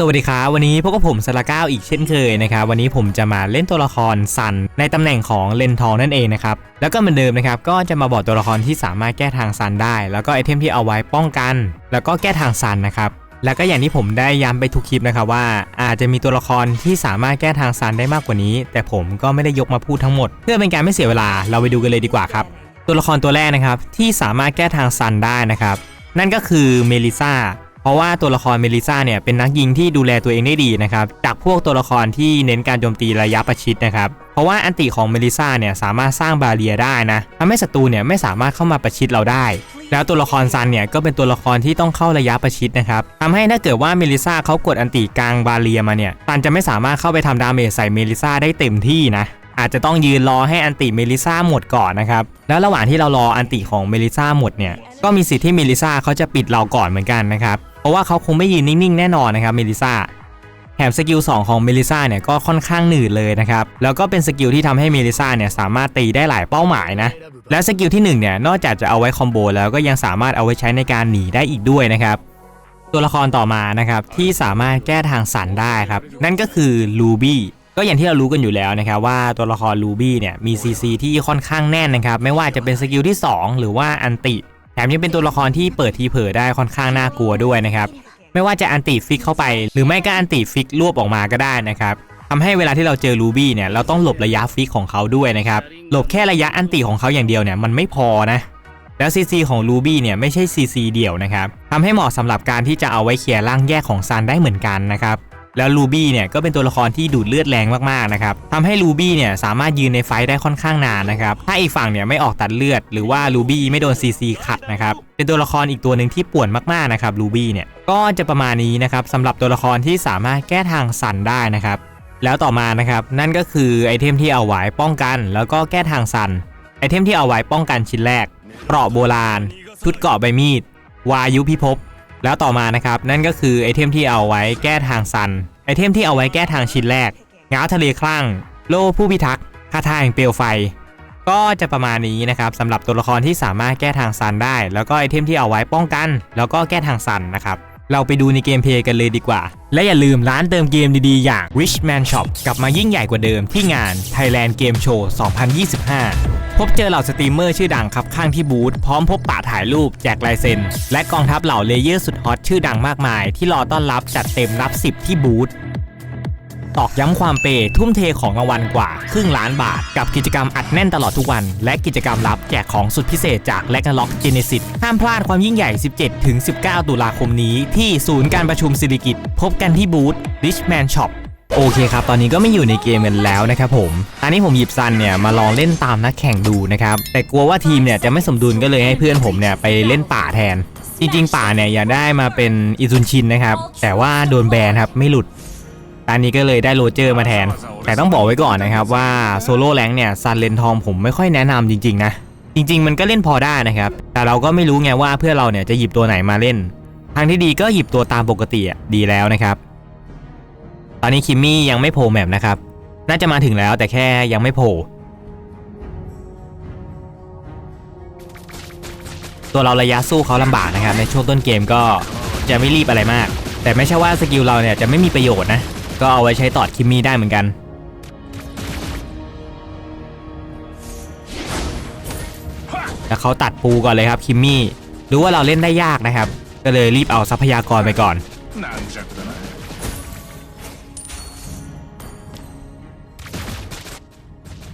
สวัสดีครับวันนี้พวกกับผมสลาก้าอีกเช่นเคยนะครับวันนี้ผมจะมาเล่นตัวละครซันในตำแหน่งของเลนทองนั่นเองนะครับแล้วก็เหมือนเดิมนะครับก็จะมาบอกตัวละครที่สามารถแก้ทางซันได้ แล้วก็ไอเทมที่เอาไว้ป้องกัน แล้วก็แก้ทางซันนะครับแล้วก็อย่างที่ผมได้ย้ำไปทุกคลิปนะครับว่า อาจจะมีตัวละครที่สามารถแก้ทางซันได้มากกว่านี้ แต่ผมก็ไม่ได้ยกมาพูดทั้งหมด เพื่อเป็นการไม่เสียเวลาเราไปดูกันเลยดีกว่าครับตัวละครตัวแรกนะครับที่สามารถแก้ทางซันได้นะครับนั่นก็คือเมลิซา เพราะว่าตัวละครเมลิซาเนี่ยเป็นนักยิงที่ดูแลตัวเองได้ดีนะครับจากพวกตัวละครที่เน้นการโจมตีระยะประชิดนะครับเพราะว่าอันติของเมลิซาเนี่ยสามารถสร้างบาเรียได้นะทำให้ศัตรูเนี่ยไม่สามารถเข้ามาประชิดเราได้ แล้วตัวละครซันเนี่ยก็เป็นตัวละครที่ต้องเข้าระยะประชิดนะครับทำให้ถ้าเกิดว่าเมลิซาเขากดอันติกลางบาเรียมาเนี่ยซันจะไม่สามารถเข้าไปทำดาเมจใส่เมลิซาได้เต็มที่นะ อาจจะต้องยืนรอให้อันติเมลิซ่าหมดก่อนนะครับ แล้วระหว่างที่เรารออันติของเมลิซ่าหมดเนี่ย ก็มีสิทธิ์ที่เมลิซ่าเขาจะปิดเราก่อนเหมือนกันนะครับ เพราะว่าเขาคงไม่ยืนนิ่งๆแน่นอนนะครับเมลิซ่าแถมสกิล2ของเมลิซ่าเนี่ยก็ค่อนข้างหนืดเลยนะครับ แล้วก็เป็นสกิลที่ทำให้เมลิซ่าเนี่ยสามารถตีได้หลายเป้าหมายนะ และสกิลที่1เนี่ยนอกจากจะเอาไว้คอมโบแล้วก็ยังสามารถเอาไว้ใช้ในการหนีได้อีกด้วยนะครับตัวละครต่อมานะครับที่สามารถแก้ทางสันได้ครับ นั่นก็คือลูบี้ ก็อย่างที่เรารู้กันอยู่แล้วนะครับว่าตัวละครลูบี้เนี่ยมี CC ที่ค่อนข้างแน่นนะครับไม่ว่าจะเป็นสกิลที่ 2 หรือว่าอันติ แถมยังเป็นตัวละครที่เปิดทีเผอได้ค่อนข้างน่ากลัวด้วยนะครับไม่ว่าจะอันติฟิกเข้าไป หรือไม่ก็อันติฟิกรวบออกมาก็ได้นะครับทำให้เวลาที่เราเจอลูบี้เนี่ยเราต้องหลบระยะฟิกของเขาด้วยนะครับหลบแค่ระยะอันติของเขาอย่างเดียวเนี่ยมันไม่พอนะแล้ว CC ของ Ruby เนี่ยไม่ใช่ CC เดี่ยวนะครับทำให้เหมาะสำหรับการที่จะเอาไว้เคลียร์ร่างแยกของซันได้เหมือนกันนะครับ แล้ว Ruby เนี่ยก็เป็นตัวละครที่ดูดเลือดแรงมากๆนะครับทำให้ Ruby เนี่ยสามารถยืนในไฟได้ค่อนข้างนานนะครับถ้าอีกฝั่งเนี่ยไม่ออกตัดเลือด หรือว่า Ruby ไม่โดน CC ขัดนะครับเป็นตัวละครอีกตัวหนึ่งที่ป่วนมากๆนะครับ Ruby เนี่ยก็จะประมาณนี้นะครับสำหรับตัวละครที่สามารถแก้ทางซันได้นะครับแล้วต่อมานะครับนั่นก็คือไอเทมที่เอาไว้ป้องกัน แล้วก็แก้ทางซันไอเทมที่เอาไว้ป้องกันชิ้นแรกเกราะโบราณชุดเกราะใบมีดวายุพิภพ แล้วต่อมานะครับ นั่นก็คือไอเทมที่เอาไว้แก้ทางซัน ไอเทมที่เอาไว้แก้ทางชิ้นแรกง้าวทะเลคลั่ง โล่ผู้พิทักษ์คาถาแห่งเปลวไฟ ก็จะประมาณนี้นะครับสำหรับตัวละครที่สามารถแก้ทางซันได้ แล้วก็ไอเทมที่เอาไว้ป้องกัน แล้วก็แก้ทางซันนะครับ เราไปดูในเกมเพลย์กันเลยดีกว่า และอย่าลืมร้านเติมเกมดีๆ อย่าง Richman Shop กลับมายิ่งใหญ่กว่าเดิมที่งาน Thailand Game Show 2025 พบเจอเหล่าสตรีมเมอร์ชื่อดังครับข้างที่บูธพร้อมพบปะถ่ายรูปแจกลายเซ็น และกองทัพเหล่าเลเยอร์สุดฮอตชื่อดังมากมาย ที่รอต้อนรับจัดเต็มรับ 10 ที่บูธ ตอกย้ำความเปย์ทุ่มเทของรางวัลกว่า ครึ่งล้านบาท กับกิจกรรมอัดแน่นตลอดทุกวัน และกิจกรรมลับแจกของสุดพิเศษจาก l e g n a l o c Genesis ห้ามพลาดความยิ่งใหญ่ 17-19 ตุลาคมนี้ที่ศูนย์การประชุมสิริกิตพบกันที่บูธ Richman Shop โอเคครับ ตอนนี้ก็ไม่อยู่ในเกมกันแล้วนะครับผม อันนี้ผมหยิบซันเนี่ยมาลองเล่นตามนักแข่งดูนะครับ แต่กลัวว่าทีมเนี่ยจะไม่สมดุลก็เลยให้เพื่อนผมเนี่ยไปเล่นป่าแทน จริง ๆ ป่าเนี่ยอยากได้มาเป็นอิซุนชินนะครับ แต่ว่าโดนแบนครับไม่หลุด ตอนนี้ก็เลยได้โรเจอร์มาแทน แต่ต้องบอกไว้ก่อนนะครับว่าโซโล่แรงเนี่ยซันเลนทองผมไม่ค่อยแนะนำจริงๆนะ จริง ๆ มันก็เล่นพอได้นะครับ แต่เราก็ไม่รู้ไงว่าเพื่อเราเนี่ยจะหยิบตัวไหนมาเล่น ทางที่ดีก็หยิบตัวตามปกติดีแล้วนะครับ ตอนนี้คิมมี่ยังไม่โผล่แมปนะครับ น่าจะมาถึงแล้วแต่แค่ยังไม่โผล่ตัวเราระยะสู้เขาลำบากนะครับในช่วงต้นเกมก็จะไม่รีบอะไรมาก แต่ไม่ใช่ว่าสกิลเราเนี่ยจะไม่มีประโยชน์นะ ก็เอาไว้ใช้ตอดคิมมี่ได้เหมือนกัน แล้วเขาตัดปูก่อนเลยครับคิมมี่รู้ว่าเราเล่นได้ยากนะครับ ก็เลยรีบเอาทรัพยากรไปก่อน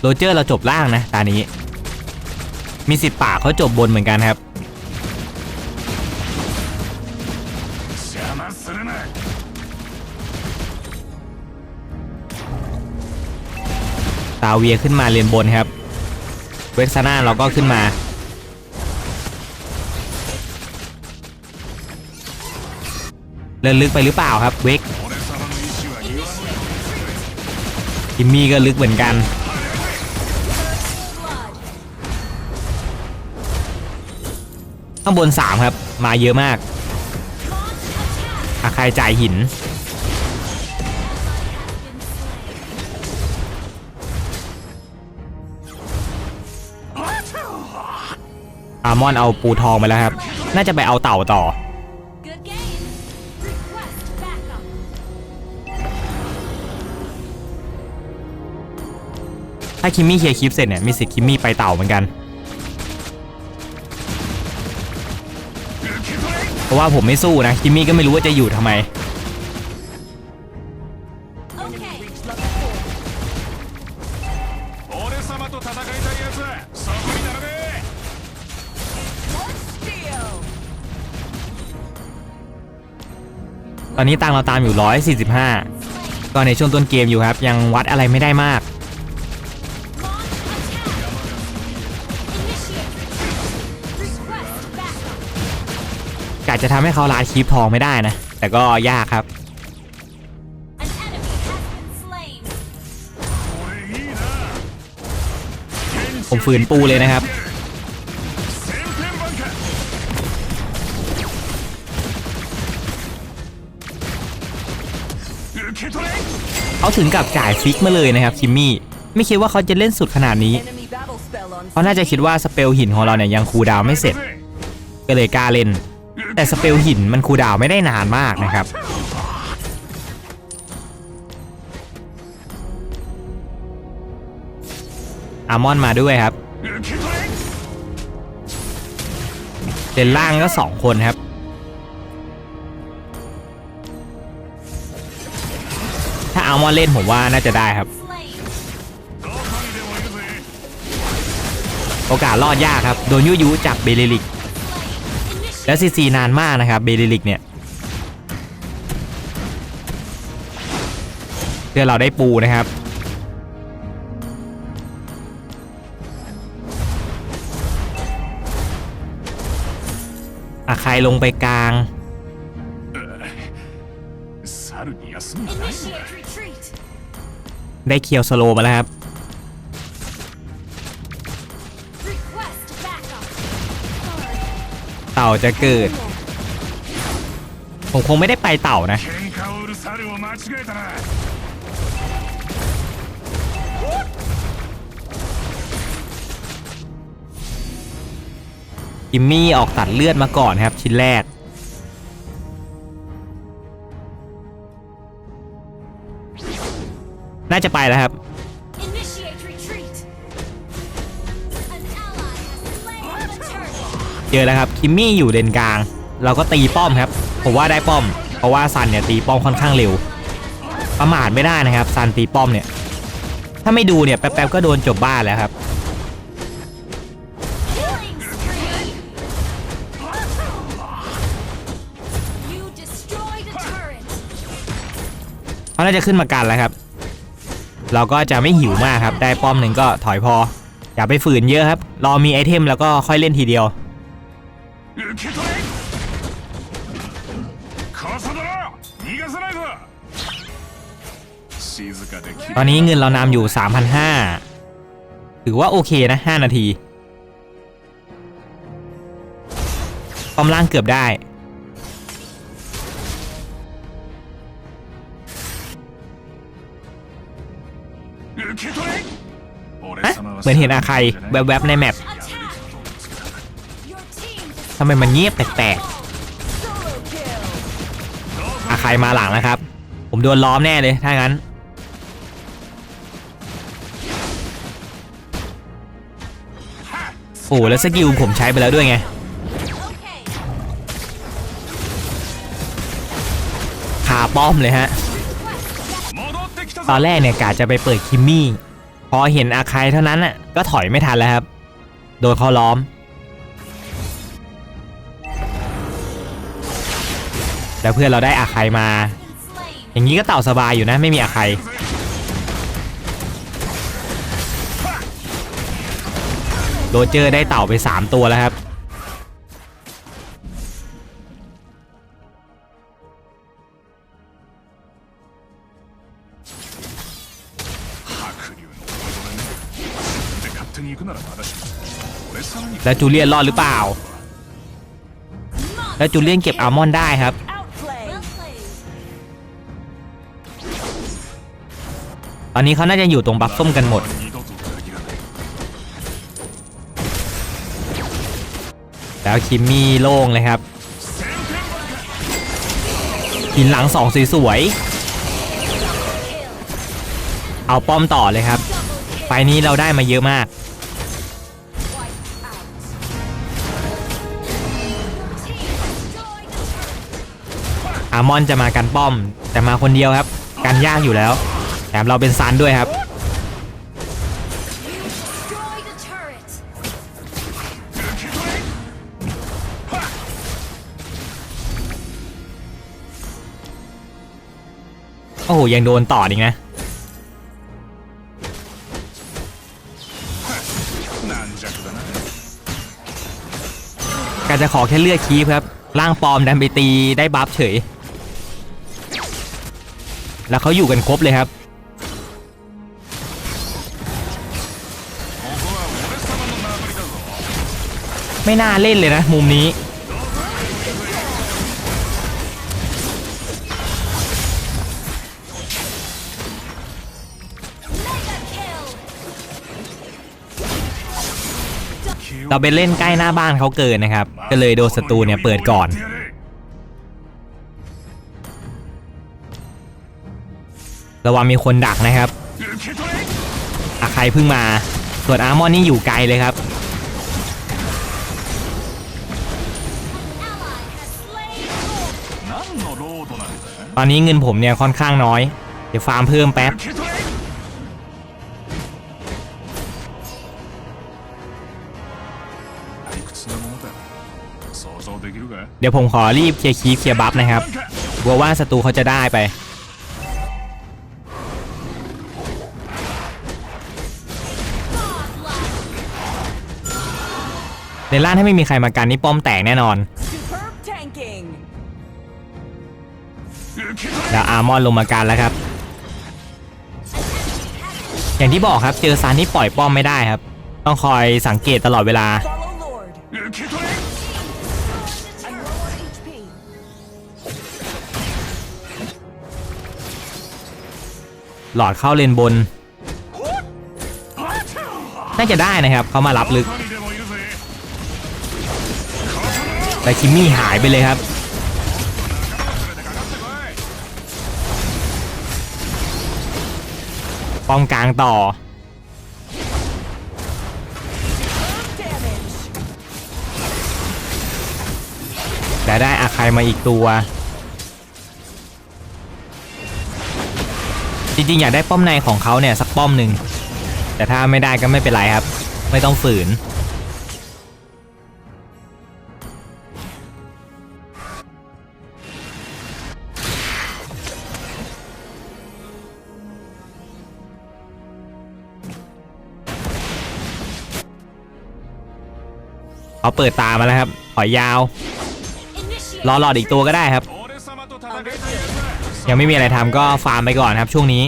โรเจอร์เราจบล่างนะตานี้ มีสิทธิ์ปากเขาจบบนเหมือนกันครับ ตาเวียขึ้นมาเลนบนครับ เวกซาน่าเราก็ขึ้นมา เล่นลึกไปหรือเปล่าครับเวกทิมมี่ก็ลึกเหมือนกัน ข้างบน 3 ครับ มาเยอะมากอาใครจ่ายหินามอนเอาปูทองไปแล้วครับ น่าจะไปเอาเต่าต่อ ถ้าคิมมี่เคลียร์คลิปเสร็จเนี่ย มีสิทธิ์คิมมี่ไปเต่าเหมือนกัน เพราะว่าผมไม่สู้นะ คิมมี่ก็ไม่รู้ว่าจะอยู่ทำไม ตอนนี้ตังเราตามอยู่ 145 ก็ในช่วงต้นเกมอยู่ครับ ยังวัดอะไรไม่ได้มาก กาจะทำให้เขาลาดคีบทองไม่ได้นะ แต่ก็ยากครับผมฝืนปูเลยนะครับ เขาถึงกับจ่ายฟิกมาเลยนะครับคิมมี่ไม่คิดว่าเขาจะเล่นสุดขนาดนี้เขาน่าจะคิดว่าสเปลหินของเราเนี่ยยังคูดาวไม่เสร็จ ก็เลยกล้าเล่น แต่สเปลหินมันคูดาวไม่ได้นานมากนะครับอามอนมาด้วยครับเดนล่างก็ 2 คนครับ ถ้าเอามอนเล่นผมว่าน่าจะได้ครับ โอกาสรอดยากครับ โดนยุยุจากเบลลิก แล้วซีซีนานมากนะครับเบลลิกเนี่ยเพื่อเราได้ปูนะครับอาใครลงไปกลาง ได้เคียวสโลมาแล้วครับ เต่าจะเกิด ผมคงไม่ได้ไปเต่านะอิมมี่ออกตัดเลือดมาก่อนครับชิ้นแรก น่าจะไปแล้วครับเจอแล้วครับคิมมี่อยู่เลนกลาง เราก็ตีป้อมครับผมว่าได้ป้อม เพราะว่าซันเนี่ยตีป้อมค่อนข้างเร็ว ประมาทไม่ได้นะครับซันตีป้อมเนี่ย ถ้าไม่ดูเนี่ยแป๊บๆก็โดนจบบ้านแล้วครับเขาน่าจะขึ้นมากันแล้วครับ เราก็จะไม่หิวมากครับ ได้ป้อมหนึ่งก็ถอยพอ อย่าไปฝืนเยอะครับ รอมีไอเทมแล้วก็ค่อยเล่นทีเดียว ตอนนี้เงินเรานำอยู่ 3,500 ถือว่าโอเคนะ 5 นาทีป้อมล่างเกือบได้ เหมือนเห็นอาใครแวบๆในแมปทำไมมันเงียบแปลกๆอาใครมาหลังนะครับ ผมโดนล้อมแน่เลยถ้างั้น โอ้แล้วสกิลผมใช้ไปแล้วด้วยไงคาป้อมเลยฮะ ตอนแรกเนี่ยกาจะไปเปิดคิมมี่ อเห็นอาคายเท่านั้นน่ะก็ถอยไม่ทันแล้วครับ โดนเขาล้อม แล้วเพื่อนเราได้อาคายมา อย่างนี้ก็เต่าสบายอยู่นะไม่มีอาคายโรเจอร์ได้เต่าไป 3 ตัวแล้วครับ แล้วจูเลียนรอดหรือเปล่า แล้วจูเลียนเก็บอัลมอนด์ได้ครับ ตอนนี้เขาน่าจะอยู่ตรงบัฟส้มกันหมด แล้วคิมมี่โล่งเลยครับหินหลังสองสวยเอาป้อมต่อเลยครับไฟนี้เราได้มาเยอะมาก อามอนจะมากันป้อม แต่มาคนเดียวครับ กันยากอยู่แล้วแถมเราเป็นซันด้วยครับ โอ้โห ยังโดนต่ออีกนะการจะขอแค่เลือกคีฟครับร่างปลอมดันไปตีได้บัฟเฉย แล้วเขาอยู่กันครบเลยครับ ไม่น่าเล่นเลยนะ มุมนี้ เราไปเล่นใกล้หน้าบ้านเขาเกินนะครับ ก็เลยโดนศัตรูเนี่ยเปิดก่อน ระวังมีคนดักนะครับอาใครเพิ่งมา ส่วนอาร์มอนนี่อยู่ไกลเลยครับตอนนี้เงินผมเนี่ยค่อนข้างน้อย เดี๋ยวฟาร์มเพิ่มแป๊บ เดี๋ยวผมขอรีบเคลียร์คีฟเคลียร์บัฟนะครับกลัวว่าศัตรูเขาจะได้ไป ในล่านถ้าไม่มีใครมากันนี่ป้อมแตกแน่นอนแล้วอาร์มอนลงมากันแล้วครับ อย่างที่บอกครับเจอซานที่ปล่อยป้อมไม่ได้ครับ ต้องคอยสังเกตตลอดเวลา หลอดเข้าเลนบน น่าจะได้นะครับ เขามารับลึก แต่คิมมี่หายไปเลยครับ ป้องกลางต่อ แต่ได้อาคายมาอีกตัว จริงๆ อยากได้ป้อมในของเขาเนี่ย สักป้อมหนึ่ง แต่ถ้าไม่ได้ก็ไม่เป็นไรครับ ไม่ต้องฝืน เขาเปิดตามาแล้วครับหอยยาว รอหลอดอีกตัวก็ได้ครับ ยังไม่มีอะไรทำก็ฟาร์มไปก่อนครับช่วงนี้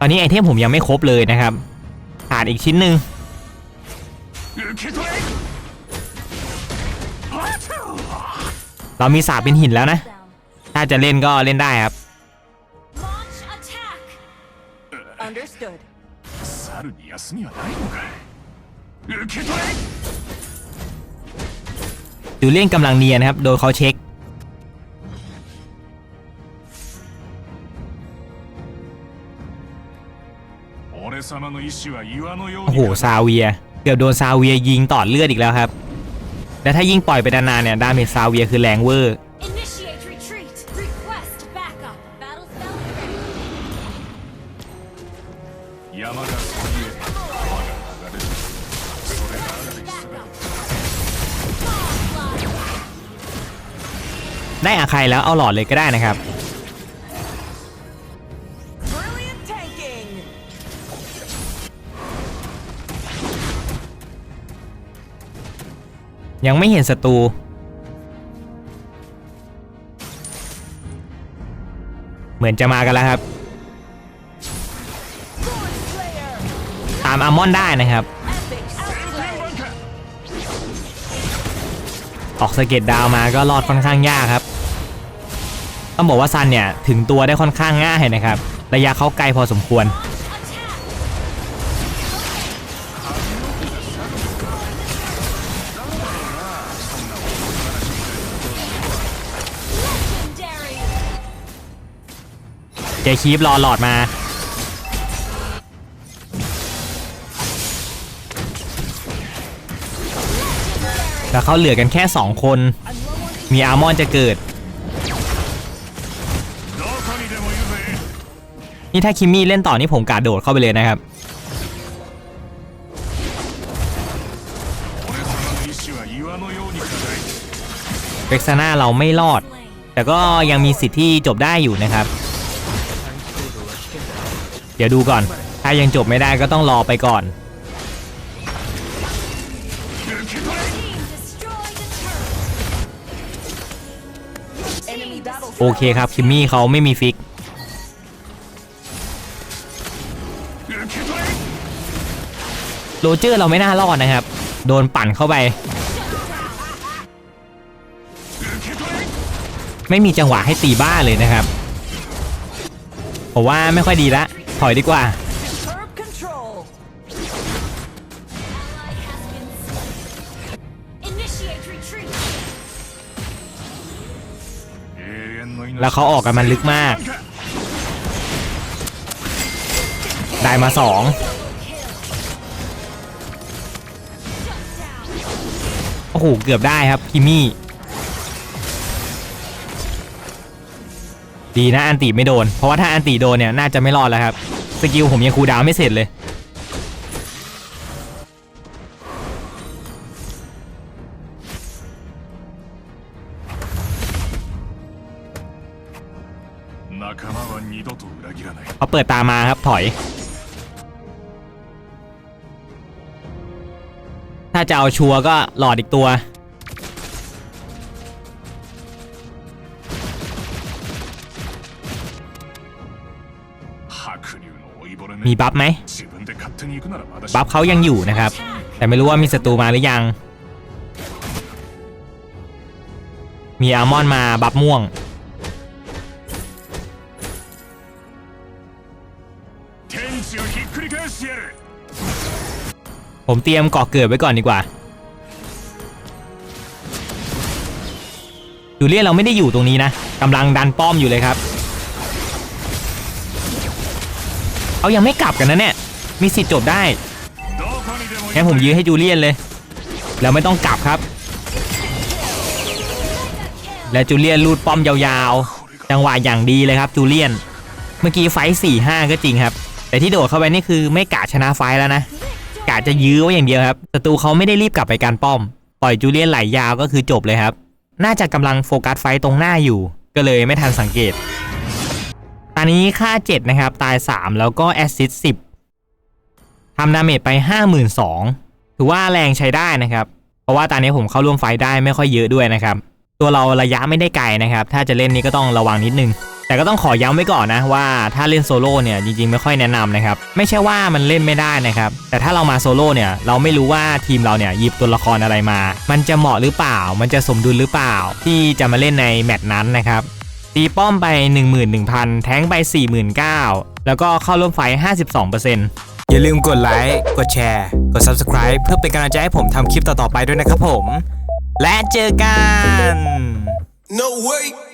ตอนนี้ไอเทมผมยังไม่ครบเลยนะครับขาดอีกชิ้นหนึ่งเรามีสาบเป็นหินแล้วนะ ถ้าจะเล่นก็เล่นได้ครับ Launch attack. Understood. 猿に休みはないのかい受け取れ จูเลียนกำลังเนียนนะครับ โดยเขาเช็ค 俺様の意志は岩のよう โอ้ に โห ซาเวีย เกือบโดนซาเวียยิงต่อเลือดอีกแล้วครับ และถ้ายิ่งปล่อยไปนานๆเนี่ย ดาเมจซาเวียคือแรงเวอร์ 山がそびえ我が流れるそれが上がる必要だ Backup. Onslaught. ได้อาใครแล้วเอาหลอดเลยก็ได้นะครับ Brilliant tanking. ยังไม่เห็นศัตรู เหมือนจะมากันแล้วครับ ามอัลมอนได้นะครับ ออกสเก็ตดาวมาก็รอดค่อนข้างยากครับ ต้องบอกว่าซันเนี่ยถึงตัวได้ค่อนข้างง่ายนะครับ ระยะเขาไกลพอสมควร เจคีฟรอหลอดมา แล้วเขาเหลือกันแค่ 2 คน มีอาร์มอนจะเกิด นี่ถ้าคิมมี่เล่นต่อนี่ผมกาโดดเข้าไปเลยนะครับ เบ็กซาน่าเราไม่รอด แต่ก็ยังมีสิทธิ์ที่จบได้อยู่นะครับ เดี๋ยวดูก่อน ถ้ายังจบไม่ได้ก็ต้องรอไปก่อน โอเคครับคิมมี่เขาไม่มีฟิก โรเจอร์เราไม่น่ารอดนะครับ โดนปั่นเข้าไป ไม่มีจังหวะให้ตีบ้าเลยนะครับผมว่าไม่ค่อยดีละ ถอยดีกว่า แล้วเขาออกกันมันลึกมาก ได้มาสองโอ้โห เกือบได้ครับคิมมี่ ดีนะอันติไม่โดน เพราะว่าถ้าอันติโดนเนี่ย น่าจะไม่รอดแล้วครับ สกิลผมยังคูดาวไม่เสร็จเลย ปิดตามาครับถอย ถ้าจะเอาชัวร์ก็หลอดอีกตัว มีบัฟไหมบัฟเขายังอยู่นะครับ แต่ไม่รู้ว่ามีศัตรูมาหรือยัง มีอัลมอนมาบัฟม่วง ผมเตรียมเกาะเกิดไว้ก่อนดีกว่าจูเลียนเราไม่ได้อยู่ตรงนี้นะกำลังดันป้อมอยู่เลยครับเอายังไม่กลับกันนะเนี่ยมีสิทธิ์จบได้งั้นผมยื้อให้จูเลียนเลย แล้วไม่ต้องกลับครับ และจูเลียนลูดป้อมยาวๆ จังหวะอย่างดีเลยครับจูเลียน เมื่อกี้ไฟสี่ห้าก็จริงครับ แต่ที่โดดเข้าไปนี่คือไม่กะชนะไฟแล้วนะ กะจะยื้อไว้อย่างเดียวครับศัตรูเขาไม่ได้รีบกลับไปการป้อม ปล่อยจูเลียนไหลยาวก็คือจบเลยครับ น่าจะกำลังโฟกัสไฟตรงหน้าอยู่ ก็เลยไม่ทันสังเกต ตอนนี้ค่า 7 นะครับ ตาย 3 แล้วก็แอสซิส10ทำดาเมจไป 52,000ถือว่าแรงใช้ได้นะครับ เพราะว่าตอนนี้ผมเข้าร่วมไฟได้ไม่ค่อยเยอะด้วยนะครับ ตัวเราระยะไม่ได้ไกลนะครับ ถ้าจะเล่นนี้ก็ต้องระวังนิดนึง แต่ก็ต้องขอย้ำไว้ก่อนนะว่าถ้าเล่นโซโล่เนี่ยจริงๆไม่ค่อยแนะนำนะครับไม่ใช่ว่ามันเล่นไม่ได้นะครับแต่ถ้าเรามาโซโล่เนี่ยเราไม่รู้ว่าทีมเราเนี่ยหยิบตัวละครอะไรมา มันจะเหมาะหรือเปล่า มันจะสมดุลหรือเปล่า ที่จะมาเล่นในแมตช์นั้นนะครับตีป้อมไป 11,000 แท้งไป 49,000 แล้วก็เข้าร่วมไฟท์52%อย่าลืมกดไลค์กดแชร์ กด Subscribe เพื่อเป็นกำลังใจให้ผมทำคลิปต่อๆไปด้วยนะครับผม และเจอกัน No way.